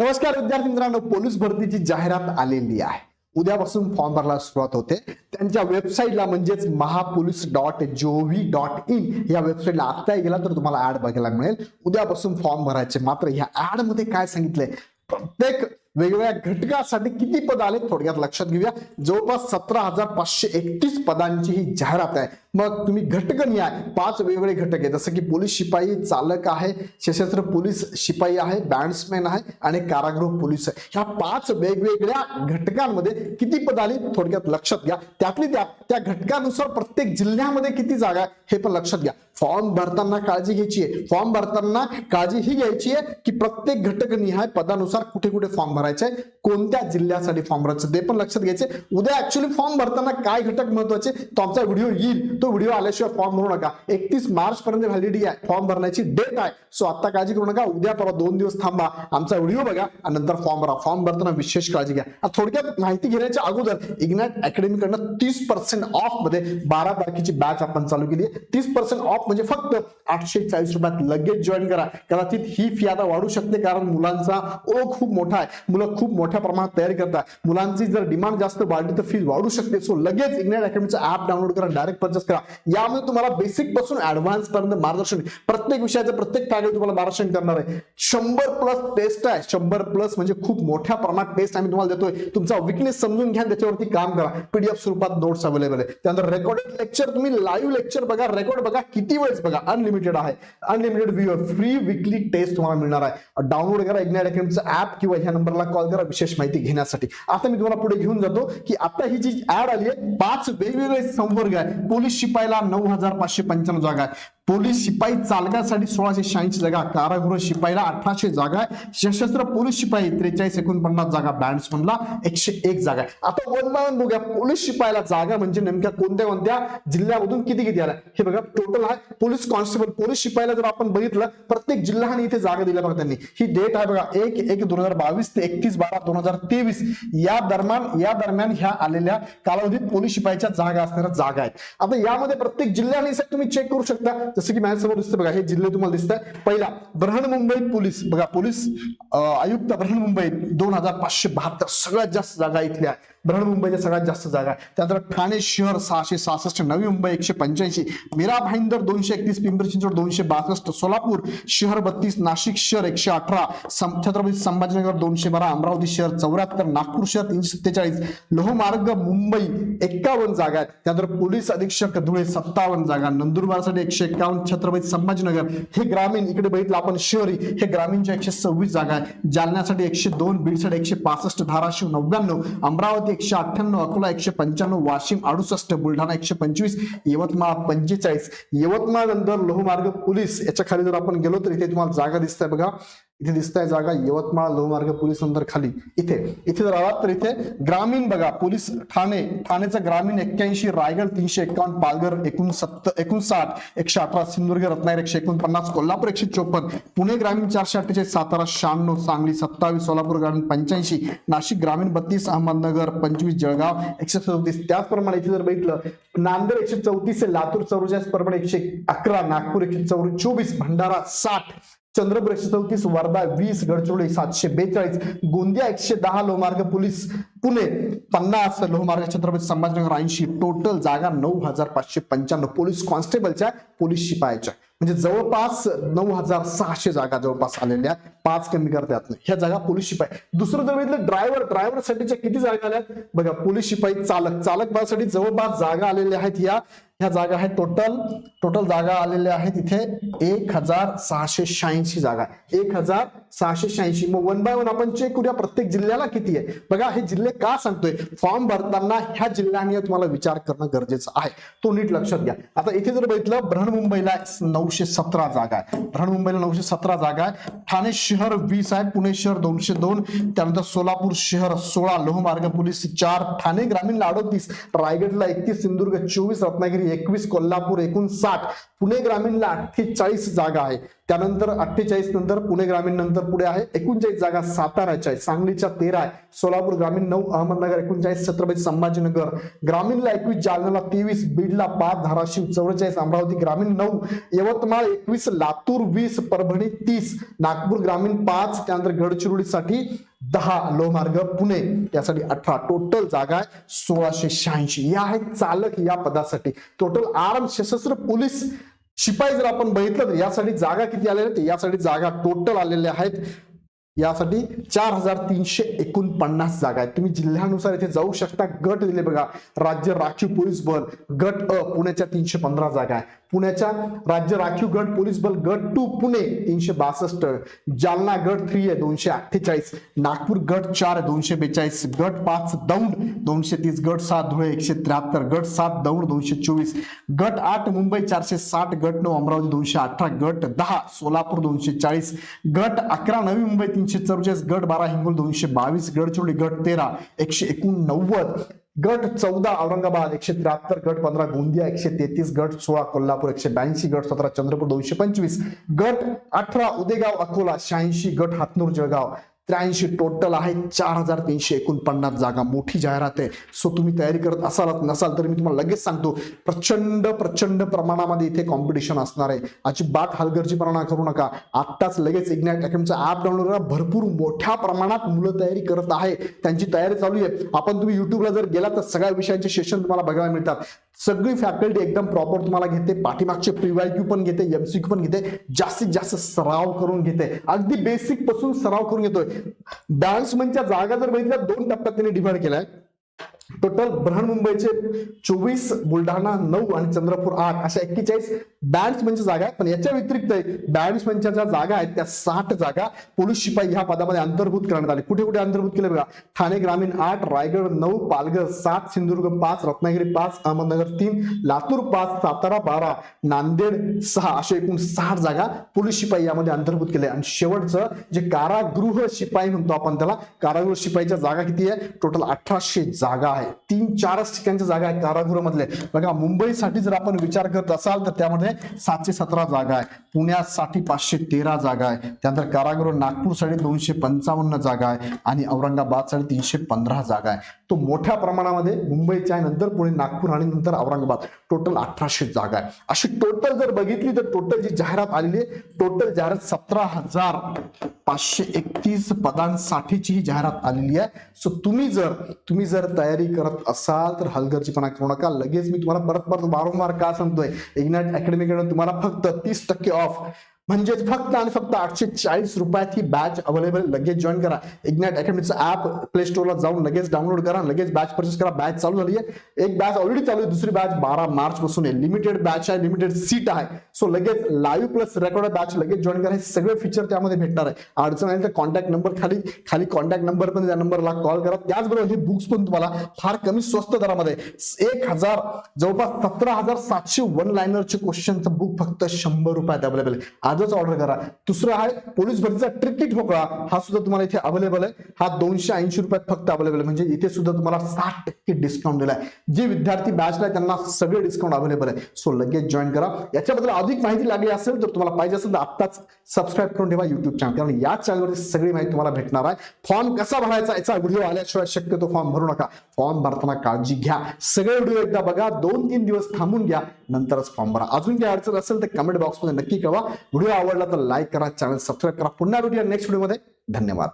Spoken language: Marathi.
नमस्कार विद्यार्थी मित्रांनो पोलीस भरतीची जाहिरात आलेली आहे. उद्यापासून फॉर्म भरायला सुरुवात होते. त्यांच्या वेबसाईटला म्हणजेच mahapolice dot GOV dot in या वेबसाईटला आत्ता गेला तर तुम्हाला ऍड बघायला मिळेल. उद्यापासून फॉर्म भरायचे. मात्र ह्या ऍडमध्ये काय सांगितलंय? प्रत्येक वेगवेगळ्या घटकासाठी किती पद आले थोडक्यात लक्षात घेऊया. जवळपास सतरा हजार पाचशे एकतीस पदांची ही जाहिरात आहे. मग तुम्ही घटक न्याय पाच वेगवेगळे घटक आहे जसं की पोलीस शिपाई चालक आहे सशस्त्र पोलीस शिपाई आहे बँड्समॅन आहे आणि कारागृह पोलीस आहे. ह्या पाच वेगवेगळ्या घटकांमध्ये किती पद आली? थोडक्यात लक्षात घ्या. त्यातली त्या त्या घटकानुसार प्रत्येक जिल्ह्यामध्ये किती जागा आहे हे पण लक्षात घ्या. फॉर्म भरताना काळजी घ्यायची आहे. फॉर्म भरताना काळजी ही घ्यायची आहे की प्रत्येक घटक निहाय पदानुसार कुठे कुठे फॉर्म भरायचे आहे, कोणत्या जिल्ह्यासाठी फॉर्म भरायचं ते पण लक्षात घ्यायचे उद्या ऍक्च्युली फॉर्म भरताना काय घटक महत्त्वाचे तो आमचा व्हिडिओ येईल. तो व्हिडिओ आल्याशिवाय फॉर्म भरू नका. एकतीस मार्च पर्यंत व्हॅलिडिटी आहे. फॉर्म भरण्याची डेट आहे. सो आता काळजी करू नका. उद्या परवा दोन दिवस थांबा. आमचा व्हिडिओ बघा आणि नंतर फॉर्म भरा. फॉर्म भरताना विशेष काळजी घ्या. थोडक्यात माहिती घेण्याच्या अगोदर इग्नॅट अकॅडमी कडनं तीस पर्सेंट ऑफमध्ये बारा तारखेची बॅच आपण चालू केली आहे. तीस पर्सेंट ऑफ म्हणजे फक्त आठशे चाळीस रुपयात लगेच जॉईन करा. कदाचित ही फी आता वाढू शकते कारण मुलांचा ओ खूप मोठा आहे. मुलं खूप मोठ्या प्रमाणात तयारी करतात. मुलांची जर डिमांड जास्त वाढली तर फी वाढू शकते. सो लगेच इग्नॅट अकॅडमीचं ऍप डाउनलोड करा. डायरेक्ट परचेस करा. यामध्ये तुम्हाला बेसिकपासून ऍडव्हान्स पर्यंत मार्गदर्शन प्रत्येक विषयाचं प्रत्येक पॅनल तुम्हाला मार्गदर्शन करणार आहे. शंभर प्लस टेस्ट आहे. शंभर प्लस म्हणजे खूप मोठ्या प्रमाणात टेस्ट आम्ही तुम्हाला देतोय. तुमचा विकनेस समजून घ्या त्याच्यावरती काम करा. पीडीएफ स्वरूपात नोट्स अवेलेबल आहे त्यानंतर रेकॉर्डेड लेक्चर तुम्ही लाईव्ह लेक्चर बघा रेकॉर्ड बघा किती वेळेस बघा? अनलिमिटेड आहे. Unlimited view free weekly test तुम्हाला मिळणार आहे. डाउनलोड करा इग्नाइट अकॅडमीचं ऍप किंवा ह्या नंबरला कॉल करा विशेष माहिती घेण्यासाठी. आता मी तुम्हाला पुढे घेऊन जातो की आता ही जी ऍड आली आहे पाच वेगवेगळे संवर्ग आहे. पोलीस शिपायला नऊ हजार पाचशे पंच्याण्णव जागा आहे. पोलीस शिपाई चालकासाठी सोळाशे शहाऐंशी जागा कारागृह शिपाईला अठराशे जागा आहे. सशस्त्र पोलीस शिपाई त्रेचाळीस एकोणपन्नास जागा बँड्समनला एकशे एक जागा आहे. आता वन बाय वन बघूया पोलीस शिपाईला जागा म्हणजे नेमक्या कोणत्या कोणत्या जिल्ह्यामधून किती किती आल्या? हे बघा टोटल आहे. पोलीस कॉन्स्टेबल पोलीस शिपाईला जर आपण बघितलं प्रत्येक जिल्ह्याने इथे जागा दिल्या बघा त्यांनी. ही डेट आहे बघा एक एक दोन हजार बावीस ते एकतीस बारा दोन हजार तेवीस. या दरम्यान या दरम्यान ह्या आलेल्या कालावधीत पोलीस शिपाईच्या जागा असणाऱ्या जागा आहेत. आता यामध्ये प्रत्येक जिल्ह्याने तुम्ही चेक करू शकता. जसं की माझ्यासमोर दिसतं बघा हे जिल्हे तुम्हाला दिसत आहे पहिला बृहन्मुंबई पोलीस. बघा पोलीस आयुक्त आयुक्त मुंबई दोन हजार पाचशे बहात्तर सगळ्यात जास्त जागा इथल्या ब्रहण बृहन्मुंबईच्या सगळ्यात जास्त जागा आहे त्यानंतर ठाणे शहर सहाशे सहासष्ट नवी मुंबई एकशे पंच्याऐंशी मीरा भाईंदर दोनशे एकतीस पिंपरी चिंचवड दोनशे बासष्ट सोलापूर शहर बत्तीस नाशिक शहर एकशे अठरा छत्रपती संभाजीनगर दोनशे बारा अमरावती शहर चौऱ्याहत्तर नागपूर शहर तीनशे सत्तेचाळीस लोहमार्ग मुंबई एक्कावन्न जागा आहेत. त्यानंतर पोलीस अधीक्षक धुळे सत्तावन्न जागा नंदुरबारसाठी एकशे एक्कावन्न छत्रपती संभाजीनगर. हे ग्रामीण इकडे बघितलं आपण शहरी हे ग्रामीणच्या एकशे सव्वीस जागा आहे. जालन्यासाठी एकशे दोन बीडसाठी एकशे पासष्ट धाराशिव नव्याण्णव अमरावती एकशे अठ्ठ्याण्णव अकोला एकशे पंच्याण्णव वाशिम अडुसष्ट बुलढाणा एकशे पंचवीस यवतमाळ पंचेचाळीस. यवतमाळ नंतर लोहमार्ग पोलीस याच्या खाली जर आपण गेलो तर इथे तुम्हाला जागा दिसत आहे बघा. इथे दिसत आहे जागा यवतमाळ लोहमार्ग पोलीस नंतर खाली. इथे इथे जर आलात तर इथे ग्रामीण बघा पोलीस ठाणे ठाणेचं ग्रामीण एक्क्याऐंशी रायगड तीनशे एकावन्न पालघर एकोणसत्तर एकोणसाठ एकशे अठरा सिंधुदुर्ग रत्नागिरी एकशे एकोणपन्नास कोल्हापूर एकशे चोपन्न पुणे ग्रामीण चारशे अठ्ठेचाळीस सातारा शहाण्णव सांगली सत्तावीस सोलापूर ग्रामीण पंच्याऐंशी नाशिक ग्रामीण बत्तीस अहमदनगर पंचवीस जळगाव एकशे सदतीस त्याचप्रमाणे इथे जर बघितलं नांदेड एकशे चौतीस लातूर चौवेचाळीस परभणी एकशे अकरा नागपूर एकशे चौ चोवीस भंडारा साठ चंद्रपूर चौतीस वर्धा वीस गडचिरोली सातशे बेचाळीस गोंदिया एकशे दहा लोहमार्ग पोलीस पुणे पन्नास लोहमार्ग छत्रपती संभाजीनगर ऐंशी टोटल जागा नऊ हजार पाचशे पंच्याण्णव पोलीस कॉन्स्टेबलच्या पोलीस शिपायाच्या. म्हणजे जवळपास नऊ हजार सहाशे जागा जवळपास आलेल्या आहेत. पाच कमी करता येत नाही. ह्या जागा पोलीस शिपाई. दुसरं जर बघितलं ड्रायव्हर ड्रायव्हर साठीच्या किती जागा आल्या? बघा पोलीस शिपाई चालक. चालक पदासाठी जवळपास जागा आलेल्या आहेत या. ह्या जागा आहेत टोटल टोटल जागा आलेल्या आहेत इथे एक हजार सहाशे शहाऐंशी जागा. एक हजार सहाशे शहाऐंशी. मग वन बाय वन आपण चेक करूया प्रत्येक जिल्ह्याला किती आहे. बघा हे जिल्हे का सांगतोय? फॉर्म भरताना ह्या जिल्ह्यांनी तुम्हाला विचार करणं गरजेचं आहे. तो नीट लक्षात घ्या. आता इथे जर बघितलं बृहन्मुंबईला नऊशे सतरा जागा आहे बृहन्मुंबईला नऊशे सतरा जागा आहे ठाणे शहर वीस आहे पुणे शहर दोनशे दोन त्यानंतर सोलापूर शहर सोळा लोहमार्ग पोलीस चार ठाणे ग्रामीणला अडोतीस रायगडला एकतीस सिंधुदुर्ग चोवीस रत्नागिरी एकवीस कोल्हापूर एकूण साठ पुणे ग्रामीणला अठ्ठेचाळीस जागा आहे. त्यानंतर अठ्ठेचाळीस नंतर पुणे ग्रामीण नंतर पुढे आहे. एकोणचाळीस जागा साताऱ्याच्या आहे सांगलीच्या तेरा आहे. सोलापूर ग्रामीण नऊ नऊ अहमदनगर एकोणचाळीस छत्रपती संभाजीनगर. ग्रामीणला एकवीस जालन्याला तेवीस बीडला पाच धाराशिव चौवेचाळीस अमरावती ग्रामीण नऊ यवतमाळ एकवीस लातूर वीस परभणी तीस नागपूर ग्रामीण पाच त्यानंतर गडचिरोलीसाठी दहा लोहमार्ग पुणे. यासाठी अठरा टोटल जागा आहे सोळाशे शहाऐंशी. या आहेत चालक या पदासाठी. टोटल आर्म सशस्त्र पोलीस शिपाई जर आपण बघितलं तर यासाठी जागा किती आलेल्या आहेत? यासाठी जागा टोटल आलेल्या आहेत यासाठी चार हजार तीनशे एकोणपन्नास जागा आहेत. तुम्ही जिल्ह्यानुसार इथे जाऊ शकता. गट दिले बघा. राज्य राखीव पोलीस बल. गट अ पुण्याच्या तीनशे पंधरा जागा आहे पुण्याच्या राज्य राखीव गट पोलीस बल गट टू पुणे तीनशे बासष्ट जालना गट थ्री आहे दोनशे अठ्ठेचाळीस नागपूर गट चार दोनशे बेचाळीस गट पाच दौंड दोनशे तीस गट सात धुळे एकशे त्र्याहत्तर गट सात दौंड दोनशे चोवीस गट आठ मुंबई चारशे साठ गट नऊ अमरावती दोनशे अठरा गट दहा सोलापूर दोनशे चाळीस गट अकरा नवी मुंबई तीनशे चौवेचाळीस गट बारा हिंगोल दोनशे बावीस गडचिरोली गट तेरा एकशे एकोणनव्वद गट चौदा औरंगाबाद एकशे त्र्याहत्तर गट पंधरा गोंदिया एकशे तेहतीस गट सोळा कोल्हापूर एकशे ब्याऐंशी गट सतरा चंद्रपूर दोनशे पंचवीस गट अठरा उदेगाव अकोला शहाऐंशी गट हातनूर जळगाव. त्र्याऐंशी टोटल आहे चार हजार तीनशे एकोणपन्नास जागा. मोठी जाहिरात आहे. सो तुम्ही तयारी करत असाल नसाल तर मी तुम्हाला लगेच सांगतो प्रचंड प्रचंड प्रमाणामध्ये इथे कॉम्पिटिशन असणार आहे. अजिबात हलगर्जीपणा करू नका. आत्ताच लगेच इग्नॅट अकॅडमीचा ऍप डाउनलोड करा. भरपूर मोठ्या प्रमाणात मुलं तयारी करत आहे. त्यांची तयारी चालू आहे. आपण तुम्ही युट्यूबला जर गेला तर सगळ्या विषयांचे सेशन तुम्हाला बघायला मिळतात. सगळी फॅकल्टी एकदम प्रॉपर तुम्हाला घेते. पाठीमागचे प्रिवायक्यू पण घेते एमसीक्यू पण घेते. जास्तीत जास्त सराव करून घेते. अगदी बेसिकपासून सराव करून घेतोय. डान्स मंचच्या जागा जर बघितल्या दोन टप्प्यात त्यांनी डिव्हाइड केलाय. टोटल बृहन्मुंबईचे चोवीस बुलढाणा नऊ आणि चंद्रपूर आठ. अशा एक्केचाळीस बँड्स म्हणजे जागा आहेत. पण याच्या व्यतिरिक्त बँड्स म्हणजे ज्या जागा आहेत त्या साठ जागा पोलीस शिपाई ह्या पदामध्ये अंतर्भूत करण्यात आले. कुठे कुठे अंतर्भूत केले बघा? ठाणे ग्रामीण आठ रायगड नऊ पालघर सात सिंधुदुर्ग पाच रत्नागिरी पाच अहमदनगर तीन लातूर पाच सातारा बारा नांदेड सहा अशा एकूण साठ जागा पोलीस शिपाई यामध्ये अंतर्भूत केले. आणि शेवटचं जे कारागृह शिपाई म्हणतो आपण त्याला कारागृह शिपाईच्या जागा किती आहे? टोटल अठराशे जागा आहे. तीन चारच ठिकाणच्या जागा आहेत कारागृहामधले बघा मुंबईसाठी जर आपण विचार करत असाल तर त्यामध्ये सातशे सतरा जागा आहे पुण्यासाठी पाचशे तेरा जागा आहे त्यानंतर कारागृह नागपूरसाठी दोनशे पंचावन्न जागा आहे आणि औरंगाबादसाठी तीनशे पंधरा जागा आहे तो मोठ्या प्रमाणामध्ये मुंबईच्या आहे नंतर पुणे नागपूर आणि नंतर औरंगाबाद. टोटल अठराशे जागा आहे अशी टोटल जर बघितली तर टोटल जी जाहिरात आलेली आहे टोटल जाहिरात सतरा हजार पाचशे एकतीस पदांसाठीची ही जाहिरात आलेली आहे. सो तुम्ही जर तुम्ही जर तयारी करत असाल तर हलगर्जीपणा करू नका. लगेच मी तुम्हाला परत परत वारंवार का सांगतोय? इग्नॅट अकॅडमीकडून तुम्हाला फक्त तीस टक्के ऑफ म्हणजेच फक्त आणि फक्त आठशे चाळीस रुपयात ही बॅच अवेलेबल लगेच जॉईन करा. इग्नाइट अकॅडमीचं ऍप प्ले स्टोरला जाऊन लगेच डाउनलोड करा लगेच बॅच परचेस करा. बॅच चालू झाली आहे एक बॅच ऑलरेडी चालू आहे दुसरी बॅच बारा मार्च पासून आहे. लिमिटेड बॅच आहे लिमिटेड सीट आहे. सो लगेच लाईव्ह प्लस रेकॉर्ड बॅच लगेच जॉईन करा. हे सगळे फीचर त्यामध्ये भेटणार आहे. अडचण आहे तर कॉन्टॅक्ट नंबर खाली खाली कॉन्टॅक्ट नंबर पण त्या नंबरला कॉल करा. त्याचबरोबर हे बुक्स पण तुम्हाला फार कमी स्वस्त दरामध्ये एक हजार जवळपास सतरा हजार सातशे वन लायनरचे क्वेश्चनचं बुक फक्त शंभर रुपयात अवेलेबल आहे. आजच ऑर्डर करा. दुसरं आहे पोलीस भरतीचा ट्रिकट ठोकळा. हा सुद्धा तुम्हाला इथे अवेलेबल आहे. हा दोनशे ऐंशी रुपयात फक्त अवेलेबल आहे. म्हणजे इथे सुद्धा तुम्हाला साठ टक्के डिस्काउंट दिलाय. जे विद्यार्थी बॅचला आहे त्यांना सगळे डिस्काउंट अवेलेबल आहे. सो लगेच जॉईन करा. याच्याबद्दल अधिक माहिती लागली असेल तर तुम्हाला पाहिजे असेल तर आत्ताच सबस्क्राईब करून ठेवा युट्यूब चॅनल कारण या चॅनलवरती सगळी माहिती तुम्हाला भेटणार आहे. फॉर्म कसा भरायचा याचा व्हिडिओ आल्याशिवाय शक्यतो फॉर्म भरू नका. फॉर्म भरताना काळजी घ्या. सगळे व्हिडिओ एकदा बघा. दोन तीन दिवस थांबून घ्या. नंतरच फॉर्म भरा. अजून काही अडचण असेल तर कमेंट बॉक्समध्ये नक्की कळवा. व्हिडिओ आवडला तर लाईक करा चॅनल सबस्क्राईब करा. पुन्हा भेटूया नेक्स्ट व्हिडिओमध्ये धन्यवाद.